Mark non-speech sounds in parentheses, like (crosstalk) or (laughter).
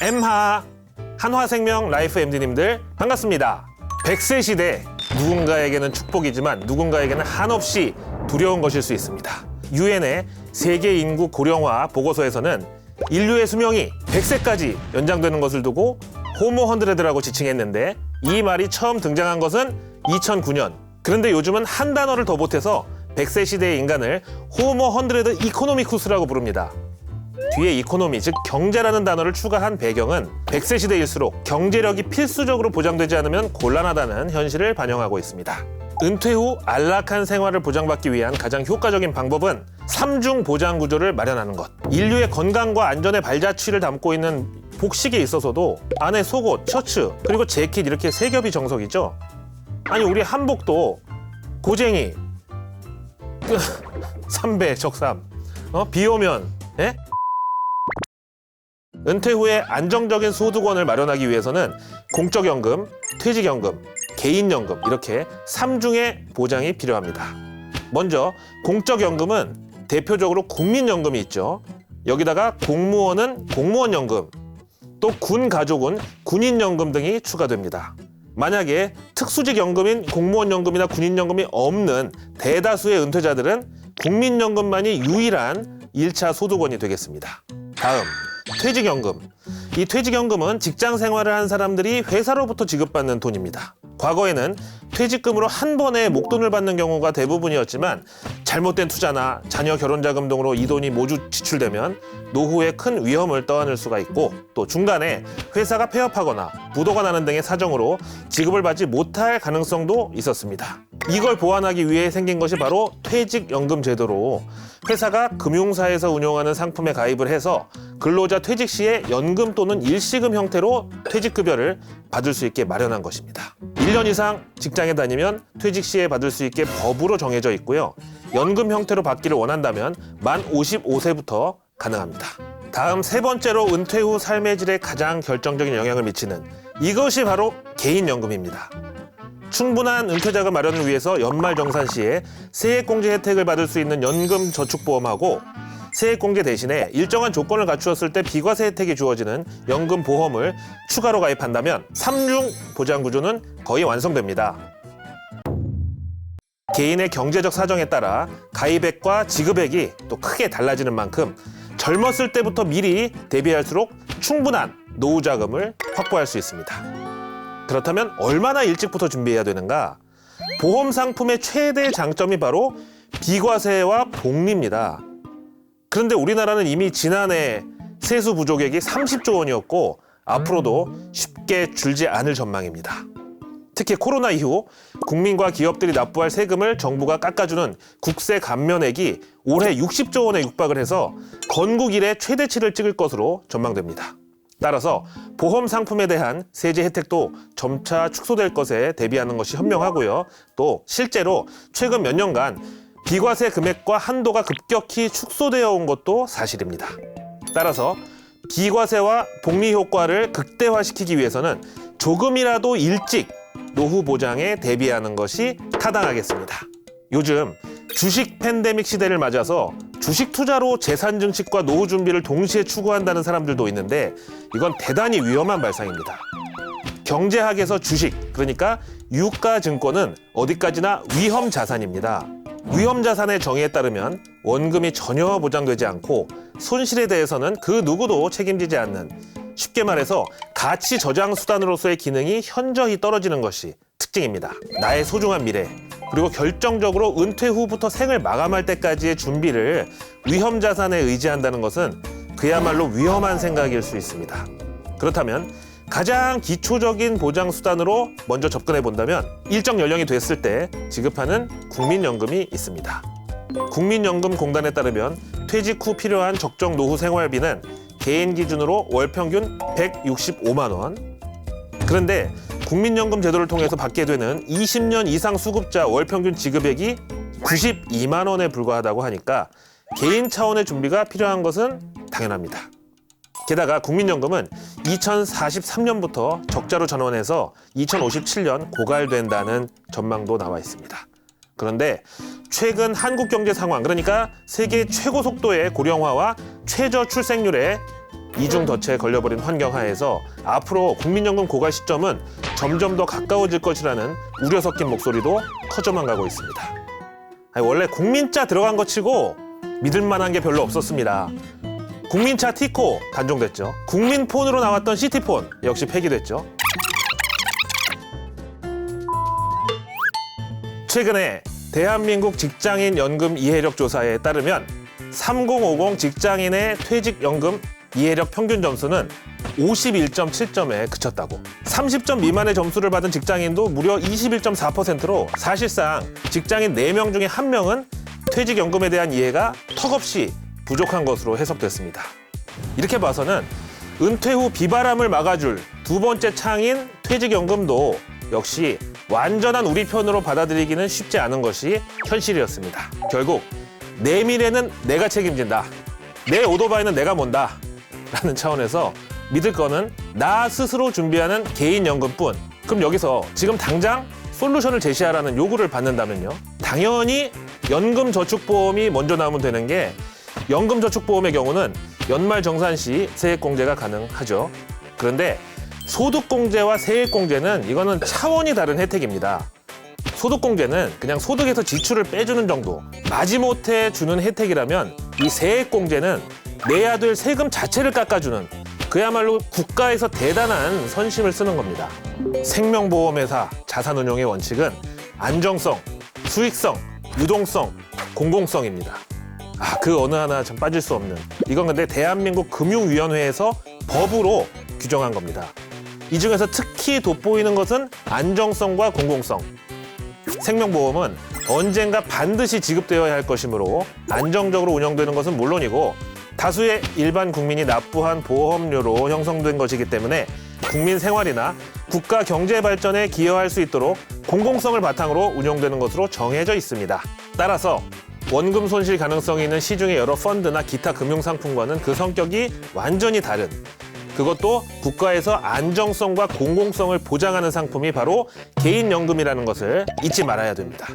엠하 한화생명 라이프 MD님들 반갑습니다. 100세 시대 누군가에게는 축복이지만 누군가에게는 한없이 두려운 것일 수 있습니다. 유엔의 세계 인구 고령화 보고서에서는 인류의 수명이 100세까지 연장되는 것을 두고 호모 헌드레드라고 지칭했는데 이 말이 처음 등장한 것은 2009년. 그런데 요즘은 한 단어를 더 보태서 100세 시대의 인간을 호모 헌드레드 이코노미쿠스라고 부릅니다. 뒤에 이코노미 즉 경제라는 단어를 추가한 배경은 100세 시대일수록 경제력이 필수적으로 보장되지 않으면 곤란하다는 현실을 반영하고 있습니다. 은퇴 후 안락한 생활을 보장받기 위한 가장 효과적인 방법은 삼중 보장 구조를 마련하는 것. 인류의 건강과 안전의 발자취를 담고 있는 복식에 있어서도 안에 속옷, 셔츠, 그리고 재킷 이렇게 세 겹이 정석이죠. 아니 우리 한복도 고쟁이, (laughs) 삼배, 적삼, 어? 비 오면, 예? 은퇴 후에 안정적인 소득원을 마련하기 위해서는 공적연금, 퇴직연금, 개인연금 이렇게 삼중의 보장이 필요합니다. 먼저 공적연금은 대표적으로 국민연금이 있죠. 여기다가 공무원은 공무원연금, 또 군 가족은 군인연금 등이 추가됩니다. 만약에 특수직연금인 공무원연금이나 군인연금이 없는 대다수의 은퇴자들은 국민연금만이 유일한 1차 소득원이 되겠습니다. 다음, 퇴직연금. 이 퇴직연금은 직장 생활을 한 사람들이 회사로부터 지급받는 돈입니다. 과거에는 퇴직금으로 한 번에 목돈을 받는 경우가 대부분이었지만 잘못된 투자나 자녀 결혼 자금 등으로 이 돈이 모두 지출되면 노후에 큰 위험을 떠안을 수가 있고 또 중간에 회사가 폐업하거나 부도가 나는 등의 사정으로 지급을 받지 못할 가능성도 있었습니다. 이걸 보완하기 위해 생긴 것이 바로 퇴직연금 제도로 회사가 금융사에서 운영하는 상품에 가입을 해서 근로자 퇴직 시에 연금 또는 일시금 형태로 퇴직급여를 받을 수 있게 마련한 것입니다. 1년 이상 직장에 다니면 퇴직 시에 받을 수 있게 법으로 정해져 있고요. 연금 형태로 받기를 원한다면 만 55세부터 가능합니다. 다음 세 번째로 은퇴 후 삶의 질에 가장 결정적인 영향을 미치는 이것이 바로 개인연금입니다. 충분한 은퇴자금 마련을 위해서 연말정산 시에 세액공제 혜택을 받을 수 있는 연금 저축보험하고 세액공제 대신에 일정한 조건을 갖추었을 때 비과세 혜택이 주어지는 연금 보험을 추가로 가입한다면 삼중 보장 구조는 거의 완성됩니다. 개인의 경제적 사정에 따라 가입액과 지급액이 또 크게 달라지는 만큼 젊었을 때부터 미리 대비할수록 충분한 노후 자금을 확보할 수 있습니다. 그렇다면 얼마나 일찍부터 준비해야 되는가? 보험 상품의 최대 장점이 바로 비과세와 복리입니다. 그런데 우리나라는 이미 지난해 세수 부족액이 30조 원이었고 앞으로도 쉽게 줄지 않을 전망입니다. 특히 코로나 이후 국민과 기업들이 납부할 세금을 정부가 깎아주는 국세 감면액이 올해 60조 원에 육박을 해서 건국 이래 최대치를 찍을 것으로 전망됩니다. 따라서 보험 상품에 대한 세제 혜택도 점차 축소될 것에 대비하는 것이 현명하고요. 또 실제로 최근 몇 년간 비과세 금액과 한도가 급격히 축소되어 온 것도 사실입니다. 따라서 비과세와 복리 효과를 극대화시키기 위해서는 조금이라도 일찍 노후 보장에 대비하는 것이 타당하겠습니다. 요즘 주식 팬데믹 시대를 맞아서 주식 투자로 재산 증식과 노후 준비를 동시에 추구한다는 사람들도 있는데 이건 대단히 위험한 발상입니다. 경제학에서 주식, 그러니까 유가 증권은 어디까지나 위험 자산입니다. 위험 자산의 정의에 따르면 원금이 전혀 보장되지 않고 손실에 대해서는 그 누구도 책임지지 않는 쉽게 말해서 가치 저장 수단으로서의 기능이 현저히 떨어지는 것이 특징입니다. 나의 소중한 미래 그리고 결정적으로 은퇴 후부터 생을 마감할 때까지의 준비를 위험 자산에 의지한다는 것은 그야말로 위험한 생각일 수 있습니다. 그렇다면 가장 기초적인 보장 수단으로 먼저 접근해 본다면 일정 연령이 됐을 때 지급하는 국민연금이 있습니다. 국민연금공단에 따르면 퇴직 후 필요한 적정 노후 생활비는 개인 기준으로 월 평균 165만 원. 그런데 국민연금 제도를 통해서 받게 되는 20년 이상 수급자 월 평균 지급액이 92만 원에 불과하다고 하니까 개인 차원의 준비가 필요한 것은 당연합니다. 게다가 국민연금은 2043년부터 적자로 전환해서 2057년 고갈된다는 전망도 나와 있습니다. 그런데 최근 한국 경제 상황, 그러니까 세계 최고 속도의 고령화와 최저 출생률에 이중 덫에 걸려버린 환경 하에서 앞으로 국민연금 고갈 시점은 점점 더 가까워질 것이라는 우려 섞인 목소리도 커져만 가고 있습니다. 아니, 원래 국민자 들어간 것 치고 믿을 만한 게 별로 없었습니다. 국민차 티코 단종됐죠. 국민폰으로 나왔던 시티폰 역시 폐기됐죠. 최근에 대한민국 직장인 연금 이해력 조사에 따르면 3050 직장인의 퇴직연금 이해력 평균 점수는 51.7점에 그쳤다고. 30점 미만의 점수를 받은 직장인도 무려 21.4%로 사실상 직장인 4명 중에 1명은 퇴직연금에 대한 이해가 턱없이 부족한 것으로 해석됐습니다. 이렇게 봐서는 은퇴 후 비바람을 막아줄 두 번째 창인 퇴직연금도 역시 완전한 우리 편으로 받아들이기는 쉽지 않은 것이 현실이었습니다. 결국 내 미래는 내가 책임진다. 내 오토바이는 내가 몬다. 라는 차원에서 믿을 거는 나 스스로 준비하는 개인연금뿐. 그럼 여기서 지금 당장 솔루션을 제시하라는 요구를 받는다면요. 당연히 연금저축보험이 먼저 나오면 되는 게 연금저축보험의 경우는 연말 정산 시 세액공제가 가능하죠. 그런데 소득공제와 세액공제는 이거는 차원이 다른 혜택입니다. 소득공제는 그냥 소득에서 지출을 빼주는 정도. 마지못해 주는 혜택이라면 이 세액공제는 내야 될 세금 자체를 깎아주는 그야말로 국가에서 대단한 선심을 쓰는 겁니다. 생명보험회사 자산운용의 원칙은 안정성, 수익성, 유동성, 공공성입니다. 아, 그 어느 하나 참 빠질 수 없는. 이건 근데 대한민국 금융위원회에서 법으로 규정한 겁니다. 이 중에서 특히 돋보이는 것은 안정성과 공공성. 생명보험은 언젠가 반드시 지급되어야 할 것이므로 안정적으로 운영되는 것은 물론이고 다수의 일반 국민이 납부한 보험료로 형성된 것이기 때문에 국민 생활이나 국가 경제 발전에 기여할 수 있도록 공공성을 바탕으로 운영되는 것으로 정해져 있습니다. 따라서 원금 손실 가능성이 있는 시중의 여러 펀드나 기타 금융 상품과는 그 성격이 완전히 다른 그것도 국가에서 안정성과 공공성을 보장하는 상품이 바로 개인연금이라는 것을 잊지 말아야 됩니다.